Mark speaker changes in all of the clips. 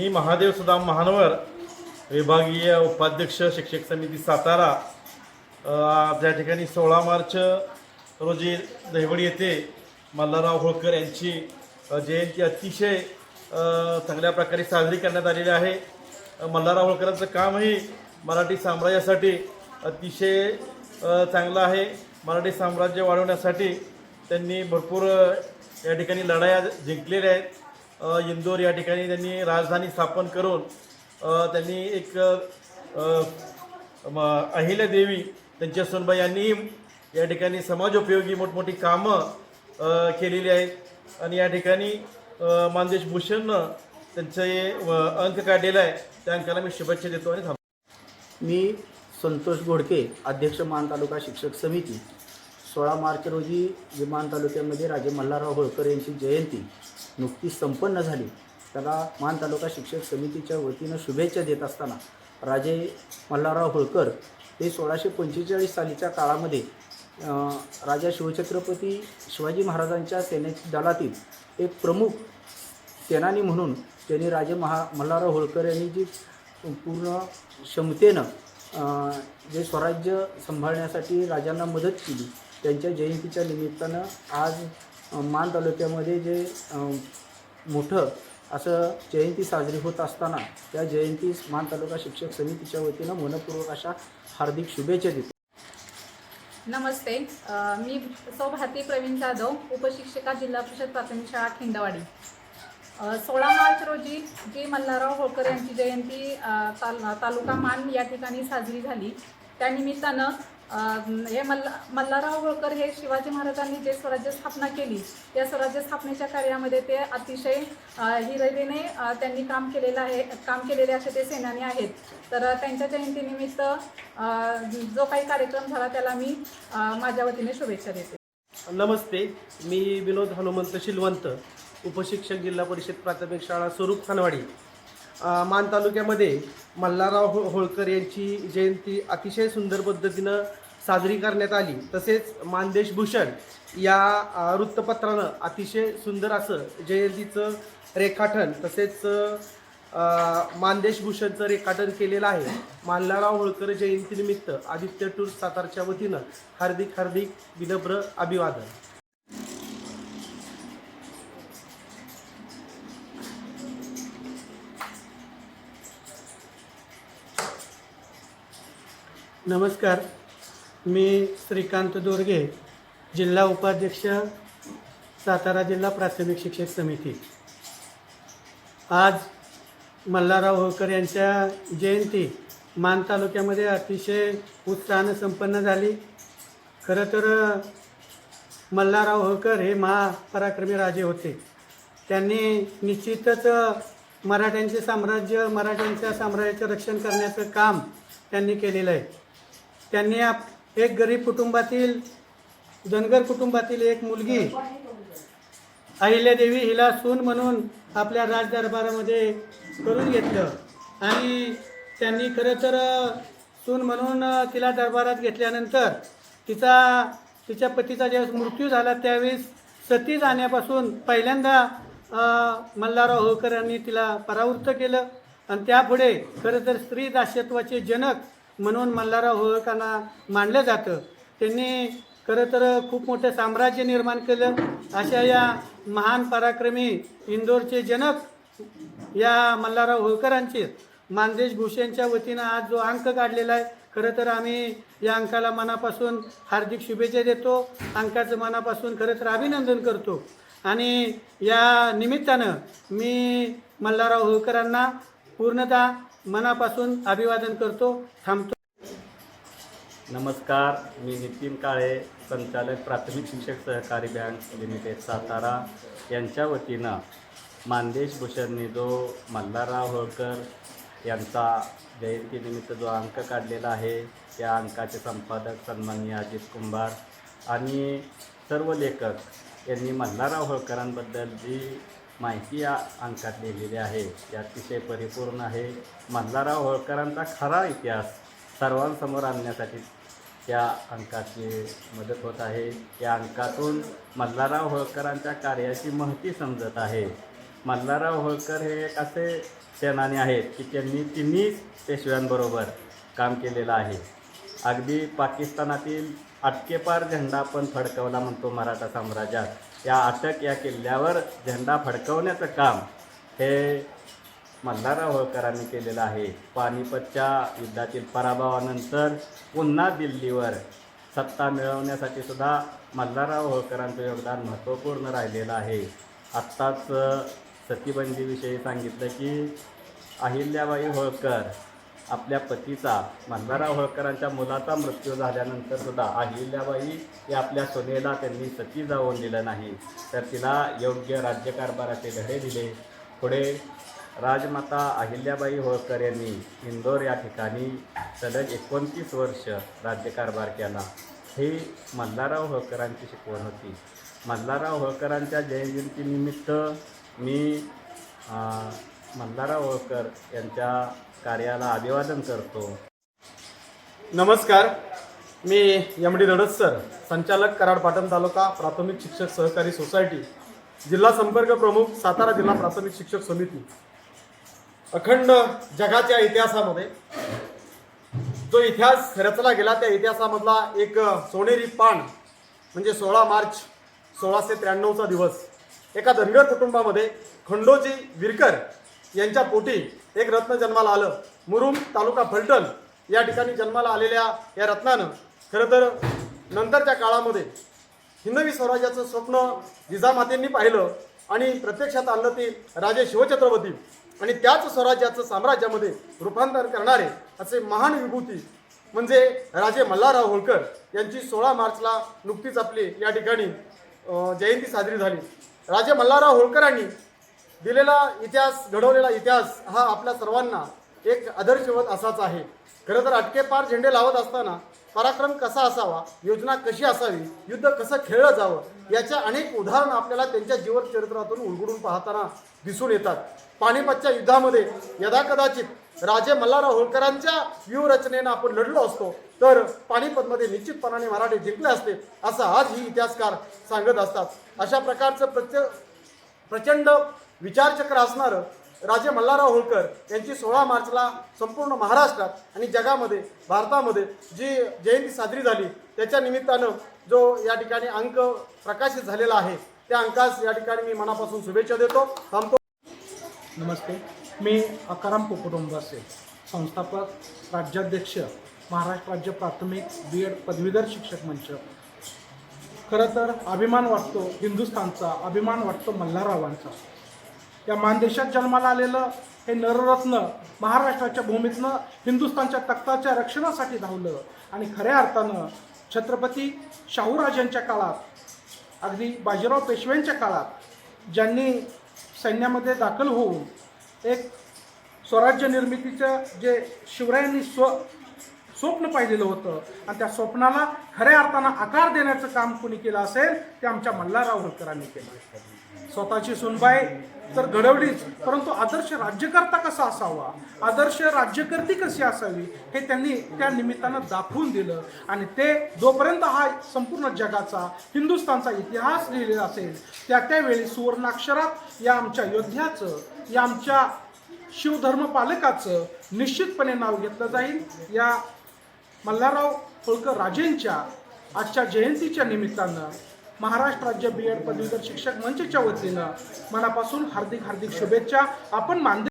Speaker 1: मी महादेव सुदाम महानवर विभागीय उपाध्यक्ष शिक्षक समिती सातारा त्या ठिकाणी सोळा मार्च रोजी दहिवडी येथे मल्हारराव होळकर यांची जयंती अतिशय चांगल्या प्रकारे साजरी करण्यात आलेली आहे. मल्हारराव होळकरांचं कामही मराठी साम्राज्यासाठी अतिशय चांगलं आहे. मराठी साम्राज्य वाढवण्यासाठी त्यांनी भरपूर या ठिकाणी लढाया जिंकलेल्या आहेत. इंदोर या ठिकाणी त्यांनी राजधानी स्थापन करून त्यांनी एक म- अहिल्यादेवी त्यांच्या सोनबाई यांनी या ठिकाणी समाजोपयोगी मोठमोठी कामं केलेली आहेत. आणि या ठिकाणी मानदेश भूषणनं त्यांचं हे अंक काढलेला आहे. त्या अंकाला मी शुभेच्छा देतो आणि थांबतो.
Speaker 2: मी संतोष घोडके अध्यक्ष मान तालुका शिक्षक समिती. सोळा मार्च रोजी विमान तालुक्यामध्ये राजे मल्हारराव होळकर यांची जयंती. नुकतीच संपन्न झाली. त्याला मान तालुका शिक्षक समितीच्या वतीनं शुभेच्छा देत असताना राजे मल्हारराव होळकर हे सोळाशे पंचेचाळीस सालीच्या काळामध्ये राजा शिवछत्रपती शिवाजी महाराजांच्या सेने दलातील एक प्रमुख सेनानी म्हणून त्यांनी राजे महा मल्हारराव होळकर यांनी जी पूर्ण क्षमतेनं जे स्वराज्य सांभाळण्यासाठी राजांना मदत केली त्यांच्या जयंतीच्या निमित्तानं आज मान तालुक्यामध्ये जे मोठं असं जयंती साजरी होत असताना त्या जयंतीस मान तालुका शिक्षक समितीच्या वतीनं मनपूर्वक अशा हार्दिक शुभेच्छा देतो.
Speaker 3: नमस्ते. मी सौ भारती प्रवीण जाधव उपशिक्षिका जिल्हा परिषद प्राथमिक शाळा खिंडवाडी. सोळा मार्च रोजी जी मल्हारराव होळकर यांची जयंती ताल तालुका मान या ठिकाणी साजरी झाली. त्यानिमित्तानं हे मल्ला मल्हारराव होळकर हे शिवाजी महाराजांनी जे स्वराज्य स्थापना केली त्या स्वराज्य स्थापनेच्या कार्यामध्ये ते अतिशय हिरवीने त्यांनी काम केलेलं आहे काम केलेले असे ते सेनानी आहेत. तर त्यांच्या जयंतीनिमित्त जो काही कार्यक्रम झाला त्याला मी माझ्या वतीने शुभेच्छा देते.
Speaker 4: नमस्ते मी विनोद हनुमंत शिलवंत उपशिक्षक जिल्हा परिषद प्राथमिक शाळा स्वरूप खानवाडी. मान तालुक्यामध्ये मल्हारराव हो होळकर यांची जयंती अतिशय सुंदर पद्धतीनं साजरी करण्यात आली. तसेच मानदेश भूषण या वृत्तपत्रानं अतिशय सुंदर असं जयंतीचं रेखाटन तसेच मानदेशभूषणचं मानदेश भूषणचं रेखाटन केलेलं आहे. मल्हारराव होळकर जयंतीनिमित्त आदित्य टूर सातारच्या वतीनं हार्दिक हार्दिक विनम्र अभिवादन.
Speaker 5: नमस्कार. मी श्रीकांत दोरगे जिल्हा उपाध्यक्ष सातारा जिल्हा प्राथमिक शिक्षक समिती. आज मल्हारराव होळकर यांच्या जयंती मान तालुक्यामध्ये अतिशय उत्साहानं संपन्न झाली. खरं तर मल्हारराव होळकर हे महापराक्रमी राजे होते. त्यांनी निश्चितच मराठ्यांचे साम्राज्य मराठ्यांच्या साम्राज्याचं रक्षण करण्याचं काम त्यांनी केलेलं आहे. त्यांनी आप एक गरीब कुटुंबातील धनगर कुटुंबातील एक मुलगी अहिल्यादेवी हिला सून म्हणून आपल्या राजदरबारामध्ये करून घेतलं. आणि त्यांनी खरं तर सून म्हणून तिला दरबारात घेतल्यानंतर तिचा तिच्या पतीचा ज्यावेळेस मृत्यू झाला त्यावेळेस सती जाण्यापासून पहिल्यांदा मल्हारराव होळकर यांनी तिला परावृत्त केलं. आणि त्यापुढे खरं तर स्त्री दास्यत्वाचे जनक म्हणून मल्हारराव होळकरांना मानलं जातं. त्यांनी खरं तर खूप मोठं साम्राज्य निर्माण केलं. अशा या महान पराक्रमी इंदोरचे जनक या मल्हारराव होळकरांचे मानदेश भूषणच्या वतीनं आज जो अंक काढलेला आहे खरं तर आम्ही या अंकाला मनापासून हार्दिक शुभेच्छा देतो. अंकाचं मनापासून खरं तर अभिनंदन करतो. आणि या निमित्तानं मी मल्हारराव होळकरांना पूर्णतः मनापासून अभिवादन करतो थांबतो.
Speaker 6: नमस्कार मी नितीन काळे संचालक प्राथमिक शिक्षक सहकारी बँक लिमिटेड सातारा. यांच्या वतीनं मानदेश भूषणने जो मल्हारराव होळकर यांचा जयंतीनिमित्त जो अंक काढलेला आहे त्या अंकाचे संपादक सन्माननीय अजित कुंभार आणि सर्व लेखक यांनी मल्हारराव होळकरांबद्दल जी माहिती या अंकात लिहिलेली आहे. ती अतिशय परिपूर्ण आहे. मल्हारराव होळकरांचा खरा इतिहास सर्वांसमोर आणण्यासाठी त्या अंकाची मदत होत आहे. या अंकातून मल्हारराव होळकरांच्या कार्याची महती समजत आहे. मल्हारराव होळकर हे एक असे सेनानी आहेत की त्यांनी तिन्ही पेशव्यांबरोबर काम केलेलं आहे. अगदी पाकिस्तानातील अटकेपार झेंडा पण फडकवला म्हणतो मराठा साम्राज्यात. या अटक या किल्ल्यावर झेंडा फडकवण्याचं काम हे मल्हारराव होळकरांनी केलेलं आहे. पानिपतच्या युद्धातील पराभवानंतर पुन्हा दिल्लीवर सत्ता मिळवण्यासाठी सुद्धा मल्हारराव होळकरांचं योगदान महत्त्वपूर्ण राहिलेलं आहे. आत्ताच सतीबंदीविषयी सांगितलं की अहिल्याबाई होळकर आपल्या पतीचा मल्हारराव होळकरांच्या मुलाचा मृत्यू झाल्यानंतर सुद्धा अहिल्याबाई या आपल्या सुनेला त्यांनी सती जाऊन दिलं नाही. तर तिला योग्य राज्यकारभाराचे धडे दिले. पुढे राजमाता अहिल्याबाई होळकर यांनी इंदोर या ठिकाणी सलग एकोणतीस वर्ष राज्यकारभार केला. ही मल्हारराव होळकरांची शिकवण होती. मल्हारराव होळकरांच्या जयंतीनिमित्त मी अं, होळकर यांच्या कार्याला अभिवादन करतो.
Speaker 1: नमस्कार. मी एम डी रडत सर संचालक कराड पाटण तालुका प्राथमिक शिक्षक सहकारी सोसायटी जिल्हा संपर्क प्रमुख सातारा जिल्हा प्राथमिक शिक्षक समिती. अखंड जगाच्या इतिहासामध्ये जो इतिहास रचला गेला त्या इतिहासामधला एक सोनेरी पान म्हणजे सोळा मार्च सोळाशे त्र्याण्णवचा दिवस. एका धनगर कुटुंबामध्ये खंडोजी विरकर यांच्या पोटी एक रत्न जन्माला आलं. मुरुम तालुका फलटण या ठिकाणी जन्माला आलेल्या या रत्नानं खरं तर नंतरच्या काळामध्ये हिंदवी स्वराज्याचं स्वप्न जिजामातेंनी पाहिलं आणि प्रत्यक्षात आणलं ते राजे शिवछत्रपती आणि त्याच स्वराज्याचं साम्राज्यामध्ये रूपांतर करणारे असे महान विभूती म्हणजे राजे मल्हारराव होळकर यांची सोळा मार्चला नुकतीच आपली या ठिकाणी जयंती साजरी झाली. राजे मल्हारराव होळकरांनी दिलेला इतिहास घडवलेला इतिहास हा आपल्या सर्वांना एक आदर्शवत असाच आहे. खरं तर अटकेपार झेंडे लावत असताना पराक्रम कसा असावा योजना कशी असावी युद्ध कसं खेळलं जावं याच्या अनेक उदाहरणं आपल्याला त्यांच्या जीवनचरित्रातून उलगडून पाहताना दिसून येतात. पानिपतच्या युद्धामध्ये यदाकदाचित राजे मल्हारराव होळकरांच्या व्यूहरचनेनं आपण लढलो असतो तर पानिपतमध्ये निश्चितपणाने मराठे जिंकले असते असं आज ही इतिहासकार सांगत असतात. अशा प्रकारचं प्रत्य प्रचंड विचारचक्र असणारं राजे मल्हारराव होळकर यांची सोळा मार्चला संपूर्ण महाराष्ट्रात आणि जगामध्ये भारतामध्ये जी जयंती साजरी झाली त्याच्या निमित्तानं जो या ठिकाणी अंक प्रकाशित झालेला आहे त्या अंकास या ठिकाणी मी मनापासून शुभेच्छा देतो. थांबतो.
Speaker 7: नमस्ते. मी अकाराम कुटुंबाचे संस्थापक राज्याध्यक्ष महाराष्ट्र राज्य प्राथमिक बी एड पदवीधर शिक्षक मंच. खरं तर अभिमान वाटतो हिंदुस्थानचा अभिमान वाटतो मल्हाररावांचा. या मानदेशात जन्माला आलेलं हे नररत्न महाराष्ट्राच्या भूमीतनं हिंदुस्थानच्या तख्ताच्या रक्षणासाठी धावलं. आणि खऱ्या अर्थानं छत्रपती शाहूराजांच्या काळात अगदी बाजीराव पेशव्यांच्या काळात ज्यांनी सैन्यामध्ये दाखल होऊन एक स्वराज्य निर्मितीचं जे शिवरायांनी स्व स्वप्न पाहिलेलं होतं. आणि त्या स्वप्नाला खऱ्या अर्थानं आकार देण्याचं काम कोणी केलं असेल ते आमच्या मल्हारराव होळकरांनी केलं. स्वतःची सुनबाई तर घडवलीच परंतु आदर्श राज्यकर्ता कसा असावा? आदर्श राज्यकर्ती कशी असावी? हे त्यांनी त्या निमित्तानं दाखवून दिलं. आणि ते जोपर्यंत हा संपूर्ण जगाचा हिंदुस्थानचा इतिहास लिहिलेला असेल त्या त्यावेळी सुवर्णाक्षरात या आमच्या योद्ध्याचं या आमच्या शिवधर्म पालकाचं निश्चितपणे नाव घेतलं जाईल. या मल्हारराव होळकर राजेंच्या आजच्या जयंतीच्या निमित्तानं महाराष्ट्र राज्य बी एड पदवीधर शिक्षक मंचच्या वतीनं मनापासून हार्दिक हार्दिक शुभेच्छा. आपण मानदे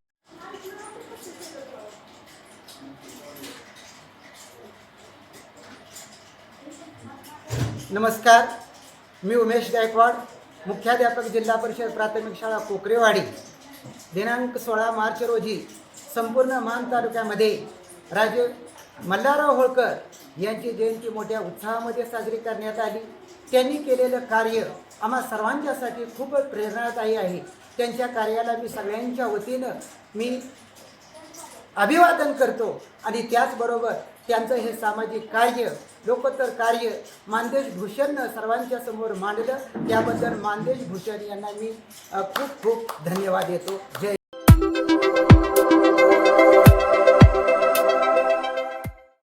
Speaker 8: नमस्कार. मी उमेश गायकवाड मुख्याध्यापक जिल्हा परिषद प्राथमिक शाळा कोकरेवाडी. दिनांक सोळा मार्च रोजी संपूर्ण मान तालुक्यामध्ये राजे मल्हारराव होळकर यांची जयंती मोठ्या उत्साहामध्ये साजरी करण्यात आली. त्यांनी केलेलं कार्य आम्हा सर्वांच्यासाठी खूप प्रेरणादायी आहे. त्यांच्या कार्याला मी सगळ्यांच्या वतीनं मी अभिवादन करतो आणि त्याचबरोबर त्यांचं हे सामाजिक कार्य लोकोत्तर कार्य मानदेश भूषणनं सर्वांच्या समोर मांडलं. त्याबद्दल मानदेश भूषण यांना मी खूप खूप धन्यवाद देतो. जय